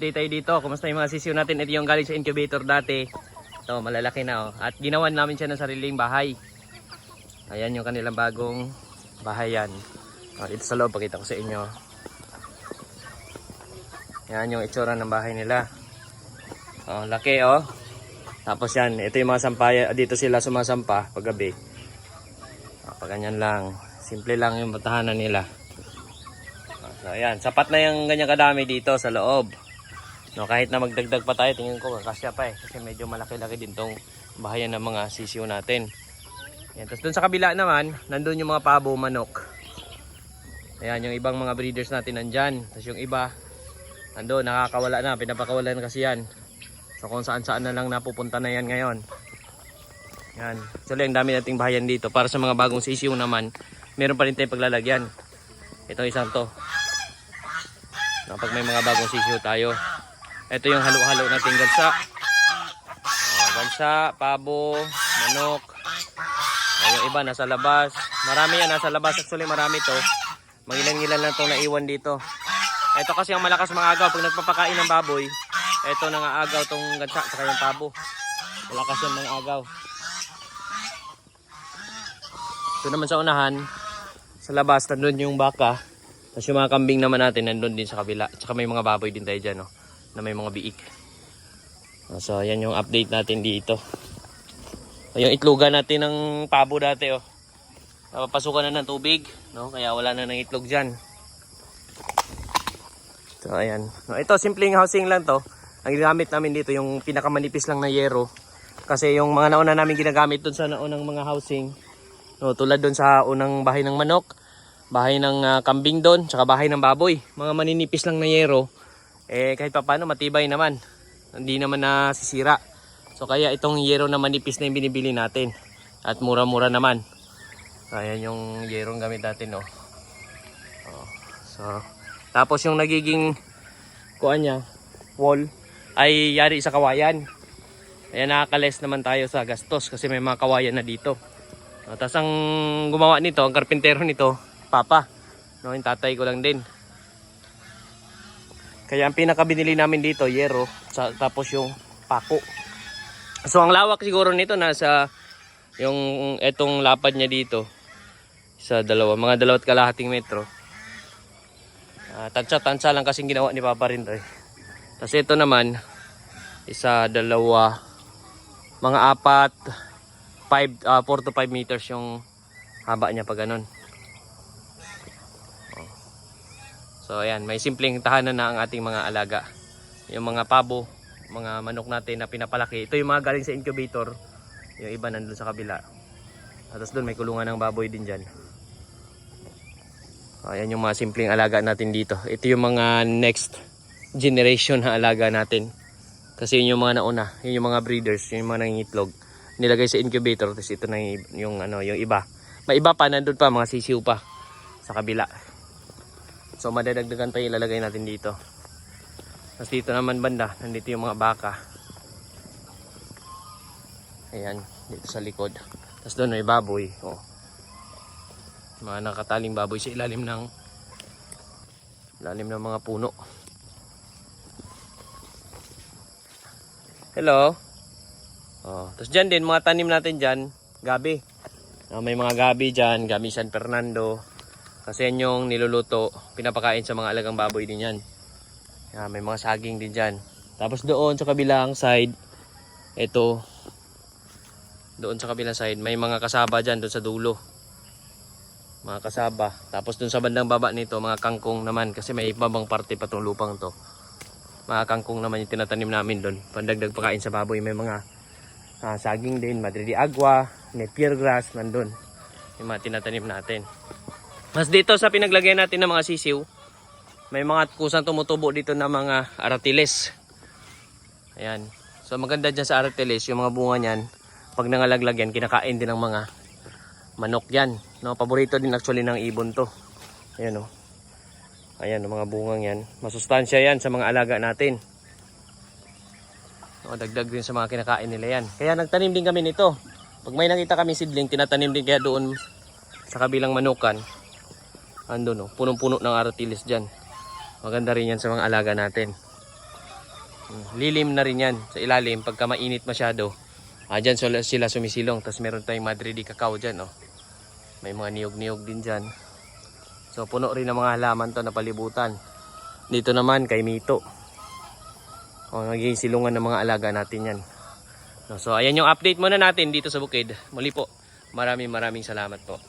Update tayo dito. Kumusta yung mga sisiyo natin? Ito yung galing sa incubator dati. Ito, malalaki na oh. At ginawan namin siya ng sariling bahay. Ayan yung kanilang bagong bahay yan. Oh, dito sa loob, pakita ko sa inyo. Yan yung itsura ng bahay nila. Oh, laki oh. Tapos yan, ito yung mga sampaya. Dito sila sumasampa paggabi. Oh, pag ganyan lang. Simple lang yung batahanan nila. Oh, So ayan, sapat na yung ganyan kadami dito sa loob. No, kahit na magdagdag pa tayo, tingin ko kasya pa eh. Kasi medyo malaki-laki din tong bahayan ng mga sisiyo natin. Yan. Tapos dun sa kabila naman, nandun yung mga pabo, manok. Ayan, yung ibang mga breeders natin nandyan. Tapos yung iba, nandun, nakakawala na. Pinapakawalan kasi yan. So kung saan saan na lang napupunta na yan ngayon. Yan. Actually, ang dami nating bahayan dito. Para sa mga bagong sisiyo naman, meron pa rin tayong paglalagyan. Ito isang to. No, pag may mga bagong sisiyo tayo. Ito yung halo-halo nating gansa. Oh, gansa, pabo, manok. Oh, yung iba nasa labas. Marami yan nasa labas. Actually marami to. Mangilan-ngilan lang itong naiwan dito. Ito kasi ang malakas mga agaw. Pag nagpapakain ng baboy, ito nangaagaw tong gansa saka yung pabo. Malakas yan mga agaw. Ito naman sa unahan, sa labas, nandun yung baka. Tapos yung mga kambing naman natin, nandun din sa kabila. Tsaka may mga baboy din tayo dyan, no? Na may mga biik. Ah, So, yan yung update natin dito. Yung itlogan natin ng pabo dati, oh. Napapasukan na ng tubig, no? Kaya wala na ng itlog dyan. So, ayan. No, ito, simpleng housing lang to. Ang ginamit namin dito, yung pinakamanipis lang na yero. Kasi yung mga nauna namin ginagamit dun sa naunang mga housing, no, tulad dun sa unang bahay ng manok, bahay ng ah, kambing doon, tsaka bahay ng baboy. Mga maninipis lang na yero, eh kahit pa paano matibay naman. Hindi naman nasisira. So kaya itong yero na manipis na yung binibili natin. At mura-mura naman. Ayan yung yerong gamit natin, no. Oh, so, tapos yung nagiging kuan niya, wall, ay yari sa kawayan. Ayan, nakakales naman tayo sa gastos kasi may mga kawayan na dito. Oh, Tapos ang gumawa nito, ang karpintero nito, papa. No, yung tatay ko lang din. Kaya ang pinaka binili namin dito, yero, tapos yung pako. So ang lawak siguro nito nasa yung etong lapad niya dito sa dalawa, mga dalawat kalahating metro. Uh, tansya-tansya lang kasing ginawa ni Papa rin to eh. Tapos ito naman, isa, dalawa, mga apat, 5, 4 to 5 meters yung haba niya pag ganun. So ayan, may simpleng tahanan na ang ating mga alaga. Yung mga pabo, mga manok natin na pinapalaki. Ito yung mga galing sa incubator. Yung iba nandun sa kabila. Tapos doon may kulungan ng baboy din dyan. Ayan yung mga simpleng alaga natin dito. Ito yung mga next generation na alaga natin. Kasi yun yung mga nauna. Yun yung mga breeders. Yun yung mga nangingitlog. Nilagay sa incubator. Tapos ito na yung, yung, ano, yung iba. May iba pa. Nandun pa. Mga sisiw pa. Sa kabila. So madadagdagan pa ilalagay natin dito. Tapos dito naman banda, nandito yung mga baka. Ayan, dito sa likod. Tapos doon may baboy. Oh. Mga nakataling baboy sa ilalim ng ilalim ng mga puno. Hello. Oh, tapos dyan din, mga tanim natin dyan, gabi. Ah, may mga gabi dyan, gabi San Fernando. Kasi yan yung niluluto, pinapakain sa mga alagang baboy din yan. Yan, may mga saging din dyan. Tapos doon sa kabilang side, ito, doon sa kabilang side, may mga kasaba dyan, doon sa dulo. Mga kasaba. Tapos doon sa bandang baba nito, mga kangkong naman, kasi may ibabang parte pa tong lupang to. Mga kangkong naman yung tinatanim namin doon. Pandagdag pakain sa baboy, may mga ah, saging din, madre de agua, napier grass, nandun. Yung mga tinatanim natin. Mas dito sa pinaglagay natin ng mga sisiw, may mga kusang tumutubo dito na mga aratiles. Ayan. So maganda dyan sa aratiles, yung mga bunga niyan, pag nangalaglag yan, kinakain din ng mga manok yan. No, paborito din actually ng ibon to. Ayan o. Ayan, ang mga bungang yan. Masustansya yan sa mga alaga natin. No, dagdag din sa mga kinakain nila yan. Kaya nagtanim din kami nito. Pag may nakita kami sidling, tinatanim din kaya doon sa kabilang manukan. Ando no, punong-puno ng aratilis dyan. Maganda rin yan sa mga alaga natin. Mm, Lilim na rin yan sa ilalim pagka mainit masyado. Ah, dyan sila, sumisilong. Tapos meron tayong Madrid cacao dyan. Oh. May mga niyog-niyog din dyan. So puno rin ng mga halaman to na palibutan. Dito naman kay Mito. O, naging silungan ng mga alaga natin yan. So ayan yung update muna natin dito sa bukid. Muli po, maraming maraming salamat po.